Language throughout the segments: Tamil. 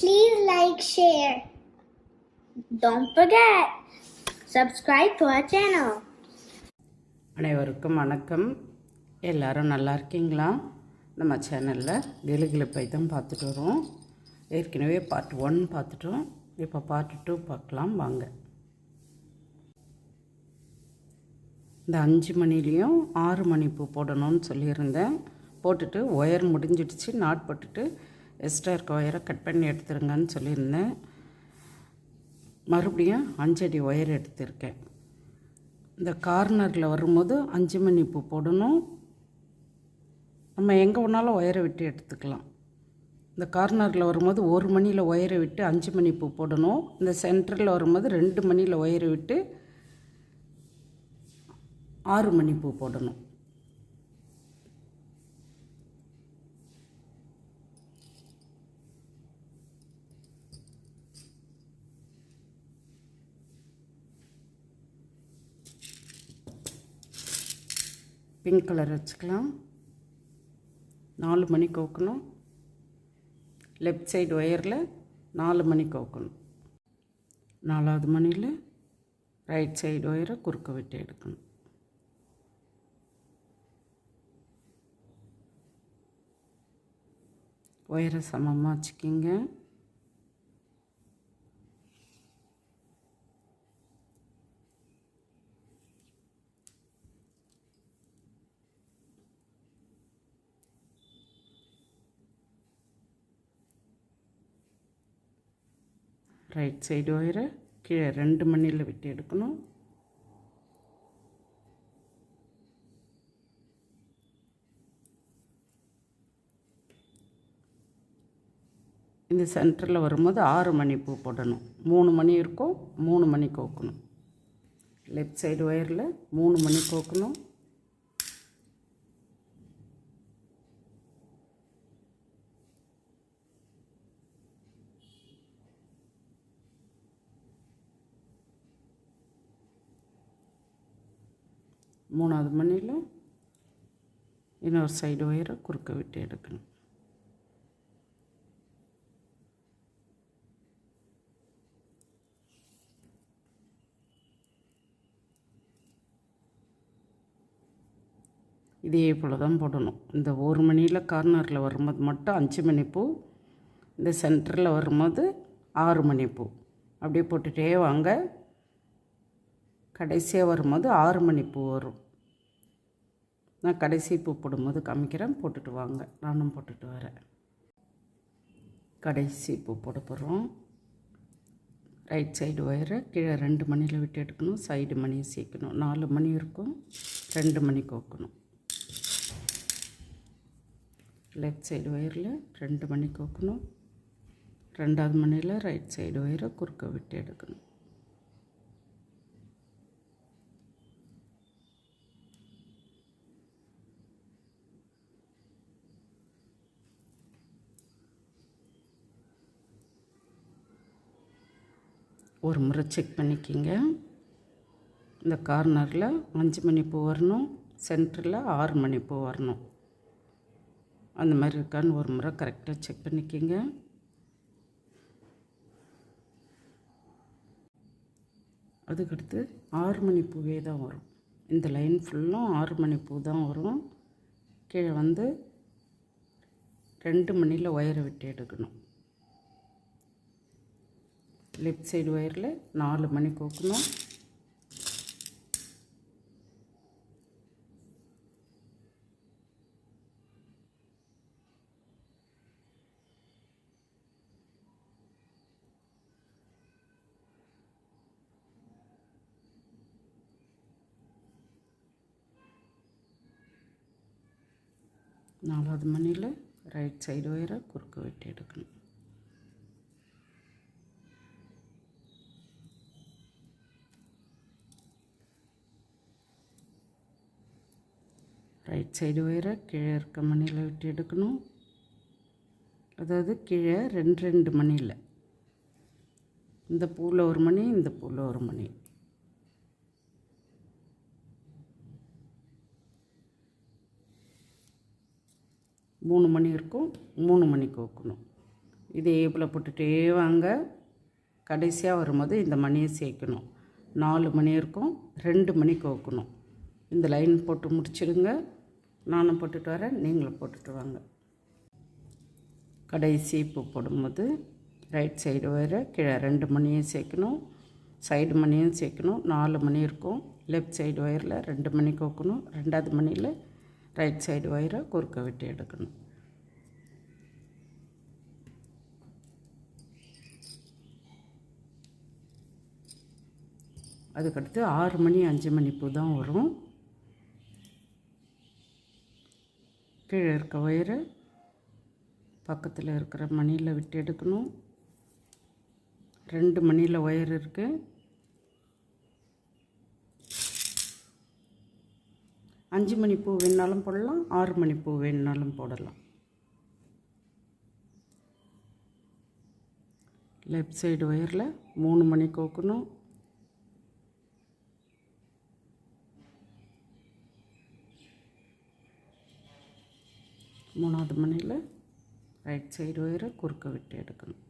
Please like, share. Don't forget, subscribe to our channel. அனைவருக்கும் வணக்கம். எல்லாரும் நல்லா இருக்கீங்களா? நம்ம சேனலில் கிளுகிழப்பை தான் பார்த்துட்டு வரோம். ஏற்கனவே பார்ட் ஒன் பார்த்துட்டோம். இப்போ பார்ட் டூ பார்க்கலாம் வாங்க. இந்த அஞ்சு மணிலேயும் ஆறு மணி பூ போடணும்னு சொல்லியிருந்தேன். போட்டுட்டு ஒயர் முடிஞ்சிடுச்சு நாட் போட்டுட்டு எக்ஸ்ட்ரா இருக்க ஒயரை கட் பண்ணி எடுத்துருங்கன்னு சொல்லியிருந்தேன். மறுபடியும் அஞ்சடி ஒயர் எடுத்திருக்கேன். இந்த கார்னரில் வரும்போது அஞ்சு மணி பூ போடணும். நம்ம எங்கே வேணாலும் ஒயரை விட்டு எடுத்துக்கலாம். இந்த கார்னரில் வரும்போது ஒரு மணியில் ஒயரை விட்டு அஞ்சு மணி பூ போடணும். இந்த சென்டரில் வரும்போது ரெண்டு மணியில் ஒயரை விட்டு ஆறு மணி பூ போடணும். பிங்க் கலர் வச்சுக்கலாம். நாலு மணி கோக்கணும். லெஃப்ட் சைடு ஒயரில் நாலு மணி கோக்கணும். நாலாவது மணியில் ரைட் சைடு ஒயரை குறுக்க விட்டு எடுக்கணும். ஒயரை சமமாக வச்சுக்கிங்க. ரைட் சைடு ஒயரை கீழே ரெண்டு மணியில் விட்டு எடுக்கணும். இந்த சென்டரில் வரும்போது ஆறு மணி பூ போடணும். மூணு மணி இருக்கும் மூணு மணி கோக்கணும். லெஃப்ட் சைடு ஒயரில் மூணு மணி கோக்கணும். மூணாவது மணியில் இன்னொரு சைடு ஒயரை குறுக்க விட்டு எடுக்கணும். இதே போல் தான் போடணும். இந்த ஒரு மணியில் கார்னரில் வரும்போது மட்டும் அஞ்சு மணி பூ இந்த சென்டரில் வரும்போது ஆறு மணி பூ அப்படியே போட்டுகிட்டே வாங்க. கடைசியாக வரும்போது ஆறு மணி பூ வரும். நான் கடைசி பூ போடும்போது காமிக்கிறேன் போட்டுட்டு வாங்க. நானும் போட்டுட்டு வரேன். கடைசி பூ போட போகிறோம் ரைட் சைடு ஒயரை கீழே ரெண்டு மணியில் விட்டு எடுக்கணும் சைடு மணியை சேர்க்கணும். நாலு மணி இருக்கும் ரெண்டு மணி கோக்கணும். லெஃப்ட் சைடு ஒயரில் ரெண்டு மணி கோக்கணும். ரெண்டாவது மணியில் ரைட் சைடு ஒயரை குறுக்க விட்டு எடுக்கணும். ஒரு முறை செக் பண்ணிக்கிங்க. இந்த கார்னரில் அஞ்சு மணி பூ வரணும் சென்டரில் ஆறு மணி பூ வரணும். அந்த மாதிரி இருக்கான்னு ஒரு முறை கரெக்டாக செக் பண்ணிக்கிங்க. அதுக்கடுத்து ஆறு மணி பூவே தான் வரும். இந்த லைன் ஃபுல்லும் ஆறு மணி பூ தான் வரும். கீழே வந்து ரெண்டு மணியில் ஒயரை விட்டு எடுக்கணும். லெஃப்ட் சைடு ஒயரில் நாலு மணி கோக்கணும். நாலாவது மணியில் ரைட் சைடு ஒயரை குறுக்க வெட்டி எடுக்கணும். ரைட் சைடு ஒயரை கீழே இருக்க மணியில் விட்டு எடுக்கணும். அதாவது கீழே ரெண்டு ரெண்டு மணியில். இந்த பூவில் ஒரு மணி இந்த பூவில் ஒரு மணி. மூணு மணி இருக்கும் மூணு மணிக்கு வைக்கணும் இதே போல் போட்டுகிட்டே வாங்க. கடைசியாக வரும்போது இந்த மணியை சேர்க்கணும். நாலு மணி இருக்கும் ரெண்டு மணிக்கு வைக்கணும் இந்த லைன் போட்டு முடிச்சிடுங்க. நானும் போட்டுட்டு வரேன் நீங்களும் போட்டுட்டு வாங்க. கடைசி பூ போடும்போது ரைட் சைடு வர கீழே ரெண்டு மணியும் சேர்க்கணும் சைடு மணியும் சேர்க்கணும் நாலு மணி இருக்கும். லெஃப்ட் சைடு ஒயரில் ரெண்டு மணி கோக்கணும் ரெண்டாவது மணியில் ரைட் சைடு ஒயரை குறுக்க விட்டு எடுக்கணும். அதுக்கடுத்து ஆறு மணி அஞ்சு மணி பூ தான் வரும். கீழே இருக்க ஒயரை. பக்கத்தில் இருக்கிற மணியில் விட்டு எடுக்கணும். ரெண்டு மணியில் ஒயர் இருக்குது அஞ்சு மணி பூ வேணுனாலும் போடலாம். ஆறு மணி பூ வேணுனாலும் போடலாம். லெஃப்ட் சைடு ஒயரில் மூணு மணி கோக்கணும். மூணாவது மணியில் ரைட் சைடு ஒயரை குறுக்க விட்டு எடுக்கணும்.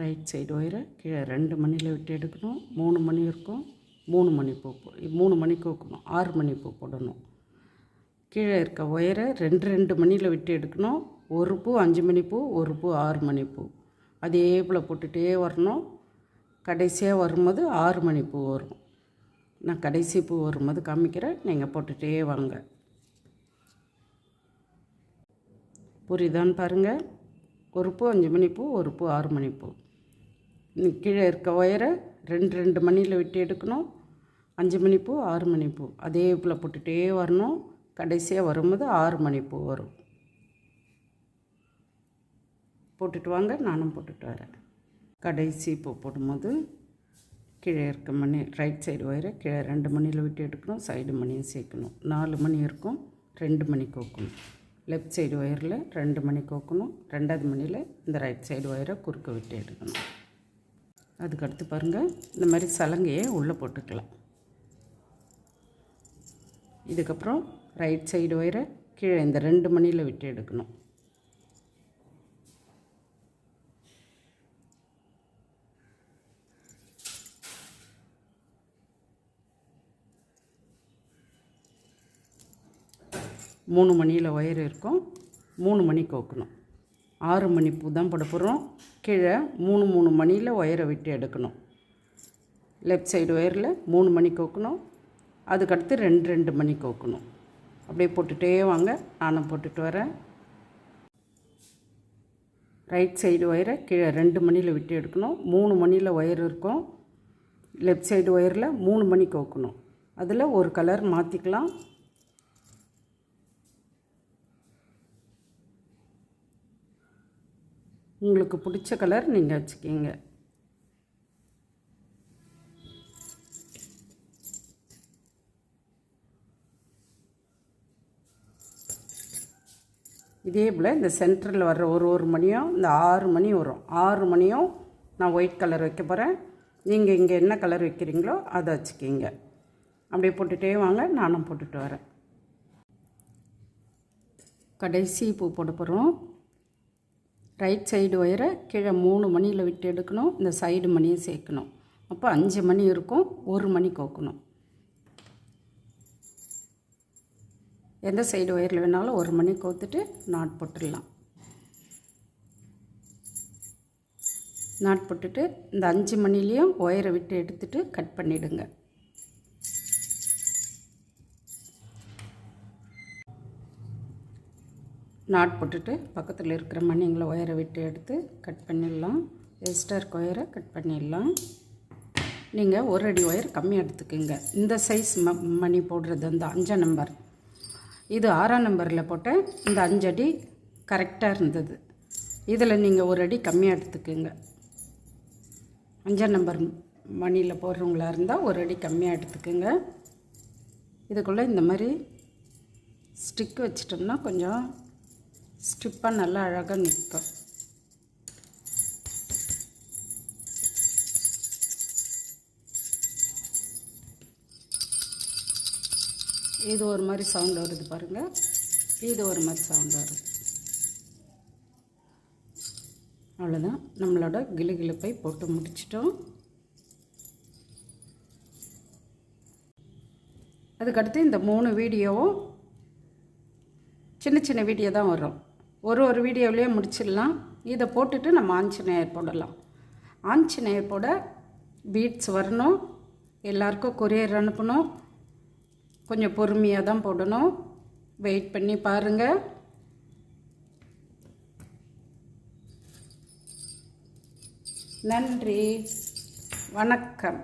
ரைட் சைடு ஒயரை கீழே ரெண்டு மணியில் விட்டு எடுக்கணும். மூணு மணி இருக்கும். மூணு மணி பூ மூணு மணிக்கு வைக்கணும் ஆறு மணி பூ போடணும். கீழே இருக்க ஒயரை ரெண்டு ரெண்டு மணியில் விட்டு எடுக்கணும். ஒரு பூ அஞ்சு மணி பூ ஒரு பூ ஆறு மணி பூ. அதே போல் போட்டுகிட்டே வரணும். கடைசியாக வரும்போது ஆறு மணி பூ வரும். நான் கடைசி பூ வரும்போது காமிக்கிறேன். நீங்கள் போட்டுகிட்டே வாங்க. புரியுதான்னு பாருங்கள் ஒரு பூ அஞ்சு மணி பூ ஒரு பூ ஆறு மணி பூ. கீழே இருக்க ஒயரை ரெண்டு ரெண்டு மணியில் விட்டு எடுக்கணும். அஞ்சு மணி பூ ஆறு மணி பூ. அதே போல் போட்டுகிட்டே வரணும். கடைசியாக வரும்போது ஆறு மணி பூ வரும். போட்டுட்டு வாங்க நானும் போட்டுட்டு வரேன். கடைசி பூ போடும்போது கீழே இருக்க மணி ரைட் சைடு ஒயரை கீழே ரெண்டு மணியில் விட்டு எடுக்கணும். சைடு மணியும் சேர்க்கணும். நாலு மணி இருக்கும் ரெண்டு மணி கோக்கணும். லெஃப்ட் சைடு ஒயரில் ரெண்டு மணி கோக்கணும். ரெண்டாவது மணியில் இந்த ரைட் சைடு ஒயரை குறுக்க விட்டு எடுக்கணும். அதுக்கடுத்து பாருங்கள் இந்த மாதிரி சலங்கையை உள்ளே போட்டுக்கலாம். இதுக்கப்புறம் ரைட் சைடு ஒயரை கீழே இந்த ரெண்டு மணியில் விட்டு எடுக்கணும். மூணு மணியில் ஒயர் இருக்கும் மூணு மணி கோக்கணும். ஆறு மணி பூ தான் போட போகிறோம் கீழே மூணு மூணு மணியில் ஒயரை விட்டு எடுக்கணும். லெஃப்ட் சைடு ஒயரில் மூணு மணி கோக்கணும். அதுக்கடுத்து ரெண்டு ரெண்டு மணி கோக்கணும். அப்படியே போட்டுகிட்டே வாங்க. நானும் போட்டுட்டு வரேன். ரைட் சைடு ஒயரை கீழே ரெண்டு மணியில் விட்டு எடுக்கணும். மூணு மணியில் ஒயர் இருக்கும். லெஃப்ட் சைடு ஒயரில் மூணு மணி கோக்கணும். அதில் ஒரு கலர் மாற்றிக்கலாம் உங்களுக்கு பிடிச்ச கலர் நீங்கள் வச்சுக்கிங்க. இதே போல் இந்த சென்டரில் வர்ற ஒரு ஒரு மணியும் இந்த ஆறு மணி வரும். ஆறு மணியும் நான் ஒயிட் கலர் வைக்க போகிறேன் நீங்கள் இங்கே என்ன கலர் வைக்கிறீங்களோ அதை வச்சுக்கிங்க. அப்படியே போட்டுகிட்டே வாங்க நானும் போட்டுட்டு வரேன். கடைசி பூ போட போகிறோம் ரைட் சைடு ஒயரை கீழே மூணு மணியில் விட்டு எடுக்கணும் இந்த சைடு மணியை சேர்க்கணும். அப்போ அஞ்சு மணி இருக்கும் ஒரு மணி கோக்கணும். எந்த சைடு ஒயரில் வேணாலும் ஒரு மணி கோத்துட்டு நாட் போட்டுடலாம். நாட் போட்டுட்டு இந்த அஞ்சு மணிலையும் ஒயரை விட்டு எடுத்துட்டு கட் பண்ணிவிடுங்க நாட் போட்டுட்டு பக்கத்தில் இருக்கிற மணிங்களை ஒயரை விட்டு எடுத்து கட் பண்ணிடலாம். எக்ஸ்ட்ரா இருக்க ஒயரை கட் பண்ணிடலாம். நீங்கள் ஒரு அடி ஒயர் கம்மியாக எடுத்துக்கோங்க. இந்த சைஸ் ம மணி போடுறது அந்த அஞ்சாம் நம்பர் இது ஆறாம் நம்பரில் போட்டேன் இந்த அஞ்சடி கரெக்டாக இருந்தது. இதில் நீங்கள் ஒரு அடி கம்மியாக எடுத்துக்கோங்க. அஞ்சாம் நம்பர் மணியில் போடுறவங்களா இருந்தால் ஒரு அடி கம்மியாக எடுத்துக்கோங்க. இதுக்குள்ளே இந்த மாதிரி ஸ்டிக் வச்சிட்டோம்னா கொஞ்சம் ஸ்டிப்பாக நல்லா அழகாக நிற்கும் இது ஒரு மாதிரி சவுண்ட் வருது பாருங்கள் இது ஒரு மாதிரி சவுண்ட் வருது. அவ்வளோதான் நம்மளோட கிளுகிளுப்பை போட்டு முடிச்சிட்டோம். அதுக்கடுத்து இந்த மூணு வீடியோவும் சின்ன சின்ன வீடியோ தான் வரும். ஒரு ஒரு வீடியோவிலே முடிச்சிடலாம். இதை போட்டுட்டு நம்ம ஆஞ்சநேயர் போடலாம். ஆஞ்சநேயர் போட பீட்ஸ் வரணும். எல்லாருக்கும் கொரியர் அனுப்பணும். கொஞ்சம் பொறுமையாக தான் போடணும். வெயிட் பண்ணி பாருங்கள் நன்றி. வணக்கம்.